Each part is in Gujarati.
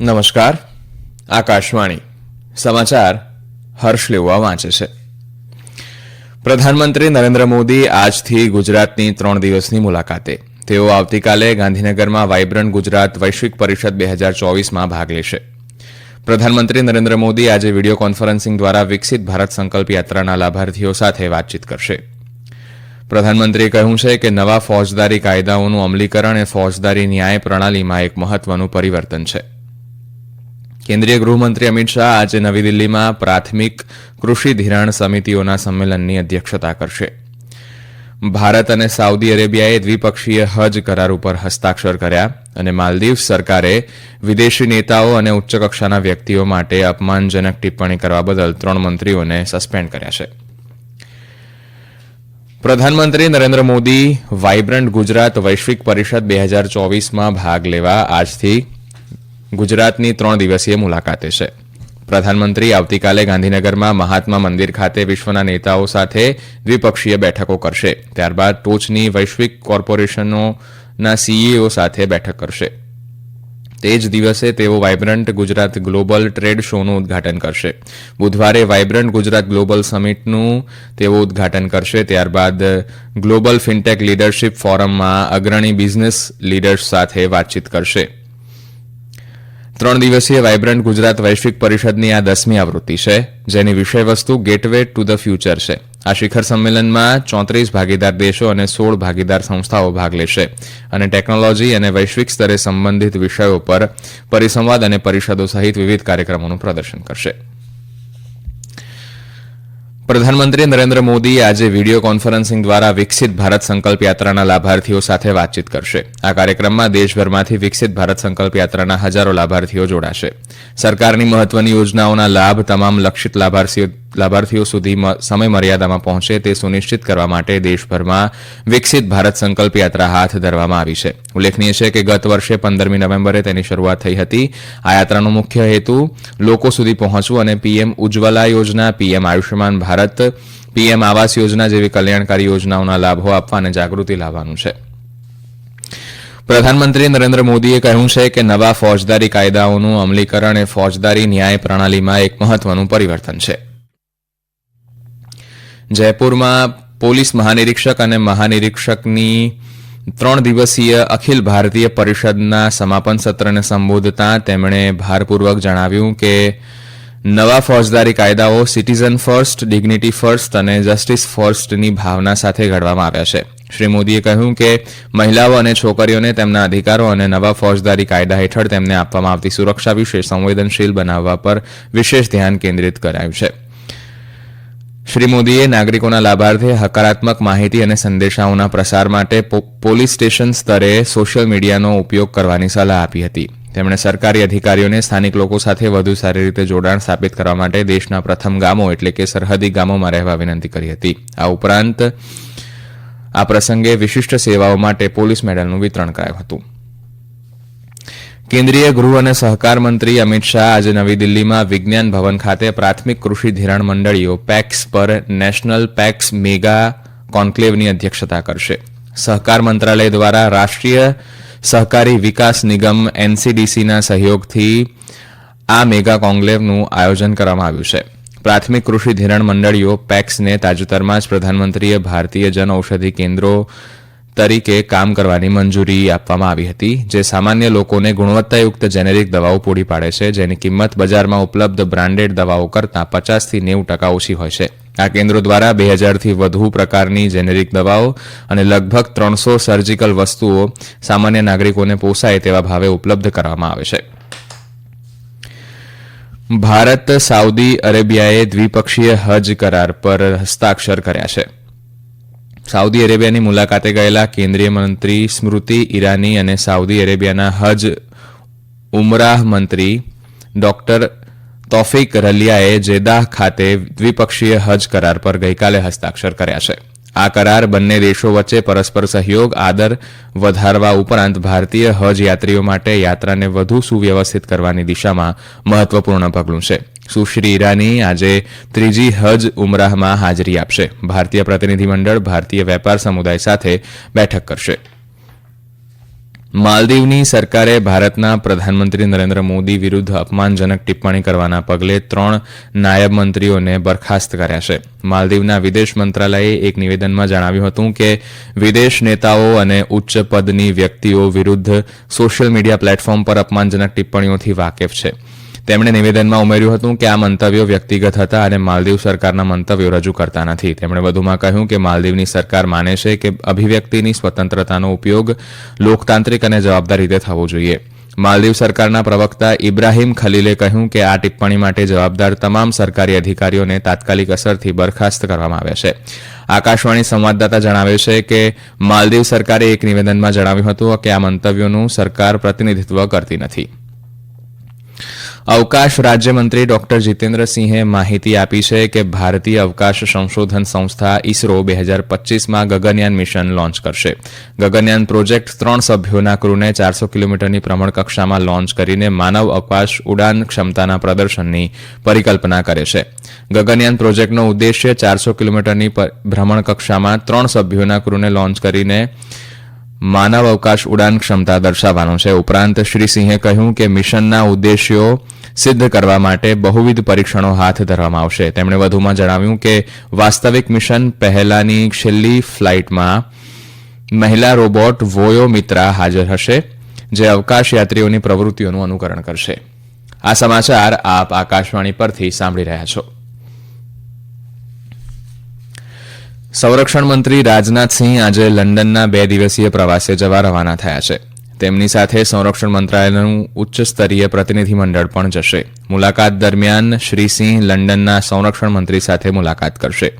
નમસ્કાર. આકાશવાણી. સમાચાર હર્ષ લેવા વાંચે છે. પ્રધાનમંત્રી નરેન્દ્ર મોદી આજથી ગુજરાતની ત્રણ દિવસની મુલાકાતે. તેઓ આવતીકાલે ગાંધીનગરમાં વાઇબ્રન્ટ ગુજરાત વૈશ્વિક પરિષદ બે હજાર ચોવીસમાં ભાગ લેશે. પ્રધાનમંત્રી નરેન્દ્ર મોદી આજે વીડિયો કોન્ફરન્સિંગ દ્વારા વિકસિત ભારત સંકલ્પ યાત્રાના લાભાર્થીઓ સાથે વાતચીત કરશે. પ્રધાનમંત્રીએ કહ્યું છે કે નવા ફોજદારી કાયદાઓનું અમલીકરણ એ ફોજદારી ન્યાય પ્રણાલીમાં એક મહત્વનું પરિવર્તન છે. કેન્દ્રીય ગૃહમંત્રી અમિત શાહ આજે નવી દિલ્હીમાં પ્રાથમિક કૃષિ ધિરાણ સમિતિઓના સંમેલનની અધ્યક્ષતા કરશે. ભારત અને સાઉદી અરેબિયાએ દ્વિપક્ષીય હજ કરાર ઉપર હસ્તાક્ષર કર્યા અને માલદીવ સરકારે વિદેશી નેતાઓ અને ઉચ્ચ કક્ષાના વ્યક્તિઓ માટે અપમાનજનક ટિપ્પણી કરવા બદલ ત્રણ મંત્રીઓને સસ્પેન્ડ કર્યા છે. પ્રધાનમંત્રી નરેન્દ્ર મોદી વાઇબ્રન્ટ ગુજરાત વૈશ્વિક પરિષદ બે હજાર ચોવીસમાં ભાગ લેવા આજથી ગુજરાતની ત્રણ દિવસીય મુલાકાતે છે. પ્રધાનમંત્રી આવતીકાલે ગાંધીનગરમાં મહાત્મા મંદિર ખાતે વિશ્વના નેતાઓ સાથે દ્વિપક્ષીય બેઠકો કરશે. ત્યારબાદ ટોચની વૈશ્વિક કોર્પોરેશનોના સીઈઓ સાથે બેઠક કરશે. તે જ દિવસે તેઓ વાઇબ્રન્ટ ગુજરાત ગ્લોબલ ટ્રેડ શોનું ઉદઘાટન કરશે. બુધવારે વાઇબ્રન્ટ ગુજરાત ગ્લોબલ સમિટનું તેઓ ઉદઘાટન કરશે. ત્યારબાદ ગ્લોબલ ફિનટેક લીડરશીપ ફોરમમાં અગ્રણી બિઝનેસ લીડર્સ સાથે વાતચીત કરશે. ત્રણ દિવસીય વાઇબ્રન્ટ ગુજરાત વૈશ્વિક પરિષદની આ દસમી આવૃત્તિ છે, જેની વિષયવસ્તુ ગેટવે ટુ ધ ફ્યુચર છે. આ શિખર સંમેલનમાં ચોત્રીસ ભાગીદાર દેશો અને સોળ ભાગીદાર સંસ્થાઓ ભાગ લેશે અને ટેકનોલોજી અને વૈશ્વિક સ્તરે સંબંધિત વિષયો પર પરિસંવાદ અને પરિષદો સહિત વિવિધ કાર્યક્રમોનું પ્રદર્શન કરશે. પ્રધાનમંત્રી નરેન્દ્ર મોદી આજે વીડિયો કોન્ફરન્સિંગ દ્વારા વિકસિત ભારત સંકલ્પ યાત્રાના લાભાર્થીઓ સાથે વાતચીત કરશે. આ કાર્યક્રમમાં દેશભરમાંથી વિકસિત ભારત સંકલ્પ યાત્રાના હજારો લાભાર્થીઓ જોડાશે. સરકારની મહત્વની યોજનાઓના લાભ તમામ લક્ષિત લાભાર્થીઓ લાભાર્થીઓ સુધી સમય મર્યાદામાં પહોંચે તે સુનિશ્ચિત કરવા માટે દેશભરમાં વિકસિત ભારત સંકલ્પ યાત્રા હાથ ધરવામાં આવી છે. ઉલ્લેખનીય છે કે ગત વર્ષે પંદરમી નવેમ્બરે તેની શરૂઆત થઈ હતી. આ યાત્રાનો મુખ્ય હેતુ લોકો સુધી પહોંચવું અને પીએમ ઉજ્જવલા યોજના, પીએમ આયુષ્યમાન ભારત, પીએમ આવાસ યોજના જેવી કલ્યાણકારી યોજનાઓના લાભો આપવા અને જાગૃતિ લાવવાનું છે. પ્રધાનમંત્રી નરેન્દ્ર મોદીએ કહ્યું છે કે નવા ફોજદારી કાયદાઓનું અમલીકરણ એ ફોજદારી ન્યાય પ્રણાલીમાં એક મહત્વનું પરિવર્તન છે. જયપુરમાં પોલીસ મહાનિરીક્ષક અને મહાનિરીક્ષકની ત્રણ દિવસીય અખિલ ભારતીય પરિષદના સમાપન સત્રને સંબોધતા તેમણે ભારપૂર્વક જણાવ્યું કે નવા ફોજદારી કાયદાઓ સિટીઝન ફર્સ્ટ, ડિગ્નિટી ફર્સ્ટ અને જસ્ટિસ ફર્સ્ટની ભાવના સાથે ઘડવામાં આવ્યા છે. શ્રી મોદીએ કહ્યું કે મહિલાઓ અને છોકરીઓને તેમના અધિકારો અને નવા ફોજદારી કાયદા હેઠળ તેમને આપવામાં આવતી સુરક્ષા વિશે સંવેદનશીલ બનાવવા પર વિશેષ ધ્યાન કેન્દ્રિત કરાયું છે. શ્રી મોદીએ નાગરિકોના લાભાર્થે હકારાત્મક માહિતી અને સંદેશાઓના પ્રસાર માટે પોલીસ સ્ટેશન સ્તરે સોશિયલ મીડિયાનો ઉપયોગ કરવાની સલાહ આપી હતી. તેમણે સરકારી અધિકારીઓને સ્થાનિક લોકો સાથે વધુ સારી રીતે જોડાણ સ્થાપિત કરવા માટે દેશના પ્રથમ ગામો એટલે કે સરહદી ગામોમાં રહેવા વિનંતી કરી હતી. આ ઉપરાંત આ પ્રસંગે વિશિષ્ટ સેવાઓ માટે પોલીસ મેડલનું વિતરણ કરાયું હતું. કેન્દ્રીય ગૃહ અને સહકાર મંત્રી અમિત શાહ આજે નવી દિલ્હીમાં વિજ્ઞાન ભવન ખાતે પ્રાથમિક કૃષિ ધિરાણ મંડળીઓ પેક્સ પર નેશનલ પેક્સ મેગા કોન્કલેવની અધ્યક્ષતા કરશે. સહકાર મંત્રાલય દ્વારા રાષ્ટ્રીય સહકારી વિકાસ નિગમ એનસીડીસીના સહયોગથી આ મેગા કોન્કલેવનું આયોજન કરવામાં આવ્યું છે. પ્રાથમિક કૃષિ ધિરાણ મંડળીઓ પેક્સને તાજેતરમાં જ પ્રધાનમંત્રીએ ભારતીય જન ઔષધિ કેન્દ્રો તરીકે કામ કરવાની મંજૂરી આપવામાં આવી હતી, જે સામાન્ય લોકોને ગુણવત્તાયુક્ત જેનેરિક દવાઓ પૂરી પાડે છે, જેની કિંમત બજારમાં ઉપલબ્ધ બ્રાન્ડેડ દવાઓ કરતાં પચાસથી નેવું ટકા ઓછી હોય છે. આ કેન્દ્રો દ્વારા બે હજારથી વધુ પ્રકારની જેનેરિક દવાઓ અને લગભગ ત્રણસો સર્જિકલ વસ્તુઓ સામાન્ય નાગરિકોને પોસાય તેવા ભાવે ઉપલબ્ધ કરવામાં આવે છે. ભારત સાઉદી અરેબિયાએ દ્વિપક્ષીય હજ કરાર પર હસ્તાક્ષર કર્યા છે. સાઉદી અરેબિયાની મુલાકાતે ગયેલા કેન્દ્રીય મંત્રી સ્મૃતિ ઈરાની અને સાઉદી અરેબિયાના હજ ઉમરાહ મંત્રી ડોક્ટર તોફિક રલિયાએ જેદાહ ખાતે દ્વિપક્ષીય હજ કરાર પર ગઈકાલે હસ્તાક્ષર કર્યા છે. આ કરાર બંને દેશો વચ્ચે પરસ્પર સહયોગ, આદર વધારવા ઉપરાંત ભારતીય હજ યાત્રીઓ માટે યાત્રાને વધુ સુવ્યવસ્થિત કરવાની દિશામાં મહત્વપૂર્ણ પગલું છે. સુશ્રી ઈરાની આજે ત્રીજી હજ ઉમરાહમાં હાજરી આપશે. ભારતીય પ્રતિનિધિમંડળ ભારતીય વેપાર સમુદાય સાથે બેઠક કરશે. માલદીવની સરકારે ભારતના પ્રધાનમંત્રી નરેન્દ્ર મોદી વિરુદ્ધ અપમાનજનક ટિપ્પણી કરવાના પગલે ત્રણ નાયબ મંત્રીઓને બરખાસ્ત કર્યા છે. માલદીવના વિદેશ મંત્રાલયે એક નિવેદનમાં જણાવ્યું હતું કે વિદેશ નેતાઓ અને ઉચ્ચ પદની વ્યક્તિઓ વિરુદ્ધ સોશિયલ મીડિયા પ્લેટફોર્મ પર અપમાનજનક ટિપ્પણીઓથી વાકેફ છે. તેમણે નિવેદનમાં ઉમેર્યું હતું કે આ મંતવ્યો વ્યક્તિગત હતા અને માલદીવ સરકારના મંતવ્યો રજૂ કરતા નથી. તેમણે વધુમાં કહ્યું કે માલદીવની સરકાર માને છે કે અભિવ્યક્તિની સ્વતંત્રતાનો ઉપયોગ લોકતાંત્રિક અને જવાબદાર રીતે થવો જોઈએ. માલદીવ સરકારના પ્રવક્તા ઇબ્રાહીમ ખલીલે કહ્યું કે આ ટિપ્પણી માટે જવાબદાર તમામ સરકારી અધિકારીઓને તાત્કાલિક અસરથી બરખાસ્ત કરવામાં આવ્યા છે. આકાશવાણી સંવાદદાતા જણાવે છે કે માલદીવ સરકારે એક નિવેદનમાં જણાવ્યું હતું કે આ મંતવ્યોનું સરકાર પ્રતિનિધિત્વ કરતી નથી. અવકાશ રાજ્યમંત્રી ડોક્ટર જીતેન્દ્રસિંહે માહિતી આપી છે કે ભારતીય અવકાશ સંશોધન સંસ્થા ઇસરો બે હજાર પચીસમાં ગગનયાન મિશન લોન્ચ કરશે. ગગનયાન પ્રોજેક્ટ ત્રણ સભ્યોના ક્રૂને ચારસો કિલોમીટરની ભ્રમણકક્ષામાં લોન્ચ કરીને માનવ અવકાશ ઉડાન ક્ષમતાના પ્રદર્શનની પરિકલ્પના કરે છે. ગગનયાન પ્રોજેક્ટનો ઉદ્દેશ્ય ચારસો કિલોમીટરની ભ્રમણકક્ષામાં ત્રણ સભ્યોના ક્રૂને લોન્ચ કરીને માનવ અવકાશ ઉડાન ક્ષમતા દર્શાવવાનો છે. ઉપરાંત શ્રી સિંહે કહ્યું કે મિશનના ઉદ્દેશ્યો સિદ્ધ કરવા માટે બહુવિધ પરીક્ષણો હાથ ધરવામાં આવશે. તેમણે વધુમાં જણાવ્યું કે વાસ્તવિક મિશન પહેલાની છેલ્લી ફ્લાઇટમાં મહિલા રોબોટ વોયો મિત્રા હાજર હશે, જે અવકાશ યાત્રીઓની પ્રવૃત્તિઓનું અનુકરણ કરશે. આ સમાચાર આપ આકાશવાણી પરથી સાંભળી રહ્યા છો. સંરક્ષણ મંત્રી રાજનાથસિંહ આજે લંડનના બે દિવસીય પ્રવાસે જવા રવાના થયા છે. તેમની સાથે સંરક્ષણ મંત્રાલયનું ઉચ્ચ સ્તરીય પ્રતિનિધિમંડળ પણ જશે. મુલાકાત દરમિયાન શ્રી સિંહ લંડનના સંરક્ષણ મંત્રી સાથે મુલાકાત કરશે.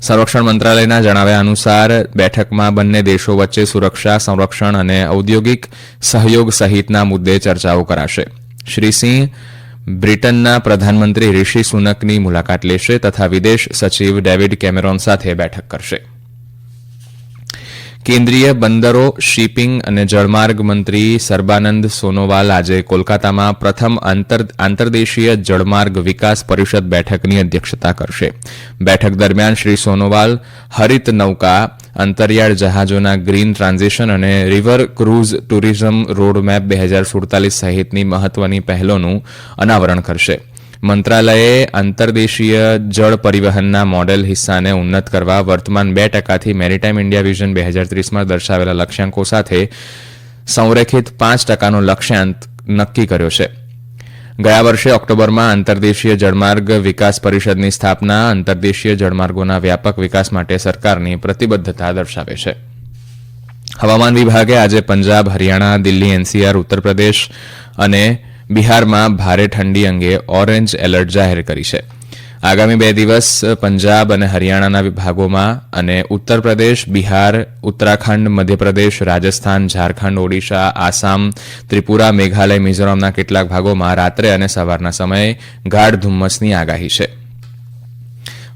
સંરક્ષણ મંત્રાલયના જણાવ્યા અનુસાર, બેઠકમાં બંને દેશો વચ્ચે સુરક્ષા, સંરક્ષણ અને ઔદ્યોગિક સહયોગ સહિતના મુદ્દે ચર્ચાઓ કરાશે. શ્રી સિંહ બ્રિટનના પ્રધાનમંત્રી રિશી સુનકની મુલાકાત લેશે તથા વિદેશ સચિવ ડેવિડ કેમેરોન સાથે બેઠક કરશે. કેન્દ્રીય બંદરો, શિપિંગ અને જળમાર્ગ મંત્રી સર્બાનંદ સોનોવાલ આજે કોલકાતામાં પ્રથમ આંતરદેશીય જળમાર્ગ વિકાસ પરિષદ બેઠકની અધ્યક્ષતા કરશે. બેઠક દરમિયાન શ્રી સોનોવાલ હરિત નૌકા, અંતરિયાળ જહાજોના ગ્રીન ટ્રાન્ઝિશન અને રિવર ક્રૂઝ ટુરિઝમ રોડમેપ બે હજાર સુડતાલીસ સહિતની મહત્વની પહેલોનું અનાવરણ કરશે. મંત્રાલયે અંતર્દેશીય જળ પરિવહનના મોડેલ હિસ્સાને ઉન્નત કરવા વર્તમાન બે ટકાથી મેરીટાઈમ ઇન્ડિયા વિઝન બે હજાર ત્રીસમાં દર્શાવેલા લક્ષ્યાંકો સાથે સંરેખિત પાંચ ટકાનો લક્ષ્યાંક નક્કી કર્યો છે. ગયા વર્ષે ઓક્ટોબરમાં અંતર્દેશીય જળમાર્ગ વિકાસ પરિષદની સ્થાપના અંતર્દેશીય જળમાર્ગોના વ્યાપક વિકાસ માટે સરકારની પ્રતિબદ્ધતા દર્શાવે છે. હવામાન વિભાગે આજે પંજાબ, હરિયાણા, દિલ્હી, એનસીઆર ઉત્તર પ્રદેશ અને બિહારમાં ભારે ઠંડી અંગે ઓરેન્જ એલર્ટ જાહેર કરી છે. આગામી બે દિવસ પંજાબ અને હરિયાણાના વિભાગોમાં અને ઉત્તર પ્રદેશ, બિહાર, ઉત્તરાખંડ, મધ્યપ્રદેશ, રાજસ્થાન, ઝારખંડ, ઓડિશા, આસામ, ત્રિપુરા, મેઘાલય, મિઝોરમના કેટલાક ભાગોમાં રાત્રે અને સવારના સમયે ગાઢ ધુમ્મસની આગાહી છે.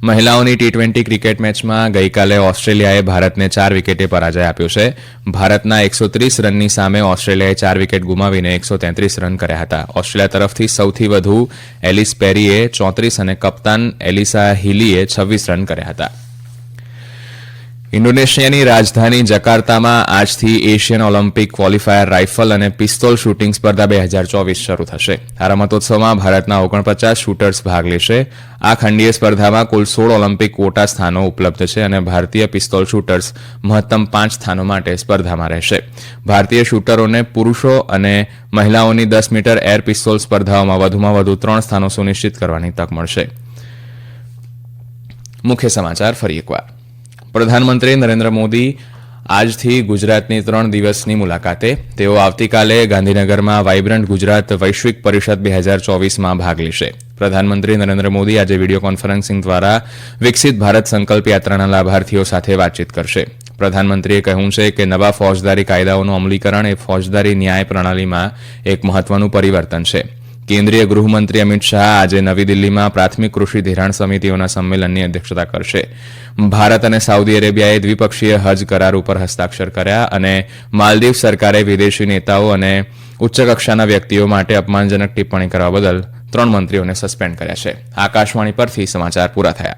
મહિલાઓની ટી ટ્વેન્ટી ક્રિકેટ મેચમાં ગઈકાલે ઓસ્ટ્રેલિયાએ ભારતને ચાર વિકેટે પરાજય આપ્યો છે. ભારતના એકસો ત્રીસ રનની સામે ઓસ્ટ્રેલિયાએ ચાર વિકેટ ગુમાવીને એકસો તેત્રીસ રન કર્યા હતા. ઓસ્ટ્રેલિયા તરફથી સૌથી વધુ એલિસ પેરીએ ચોત્રીસ અને કપ્તાન એલિસા હિલીએ છવ્વીસ રન કર્યા હતા. ઇન્ડોનેશિયાની રાજધાની જકાર્તામાં આજથી એશિયન ઓલિમ્પિક ક્વોલિફાયર રાઇફલ અને પિસ્તોલ શૂટિંગ સ્પર્ધા બે હજાર ચોવીસ શરૂ થશે. આ રમતોત્સવમાં ભારતના ઓગણપચાસ શૂટર્સ ભાગ લેશે. આ ખંડીય સ્પર્ધામાં કુલ સોળ ઓલિમ્પિક કોટા સ્થાનો ઉપલબ્ધ છે અને ભારતીય પિસ્તોલ શૂટર્સ મહત્તમ પાંચ સ્થાનો માટે સ્પર્ધામાં રહેશે. ભારતીય શૂટરોને પુરુષો અને મહિલાઓની દસ મીટર એર પિસ્તોલ સ્પર્ધાઓમાં વધુમાં વધુ ત્રણ સ્થાનો સુનિશ્ચિત કરવાની તક મળશે. મુખ્ય સમાચાર ફરી એકવાર. પ્રધાનમંત્રી નરેન્દ્ર મોદી આજથી ગુજરાતની ત્રણ દિવસની મુલાકાતે. તેઓ આવતીકાલે ગાંધીનગરમાં વાઇબ્રન્ટ ગુજરાત વૈશ્વિક પરિષદ બે હજાર ચોવીસમાં ભાગ લેશે. પ્રધાનમંત્રી નરેન્દ્ર મોદી આજે વીડિયો કોન્ફરન્સિંગ દ્વારા વિકસિત ભારત સંકલ્પ યાત્રાના લાભાર્થીઓ સાથે વાતચીત કરશે. પ્રધાનમંત્રીએ કહ્યું છે કે નવા ફોજદારી કાયદાઓનું અમલીકરણ એ ફોજદારી ન્યાય પ્રણાલીમાં એક મહત્વનું પરિવર્તન છે. કેન્દ્રીય ગૃહમંત્રી અમિત શાહ આજે નવી દિલ્હીમાં પ્રાથમિક કૃષિ ધિરાણ સમિતિઓના સંમેલનની અધ્યક્ષતા કરશે. ભારત અને સાઉદી અરેબિયાએ દ્વિપક્ષીય હજ કરાર ઉપર હસ્તાક્ષર કર્યા અને માલદીવ સરકારે વિદેશી નેતાઓ અને ઉચ્ચ કક્ષાના વ્યક્તિઓ માટે અપમાનજનક ટિપ્પણી કરવા બદલ ત્રણ મંત્રીઓને સસ્પેન્ડ કર્યા છે. આકાશવાણી પરથી સમાચાર પૂરા થયા.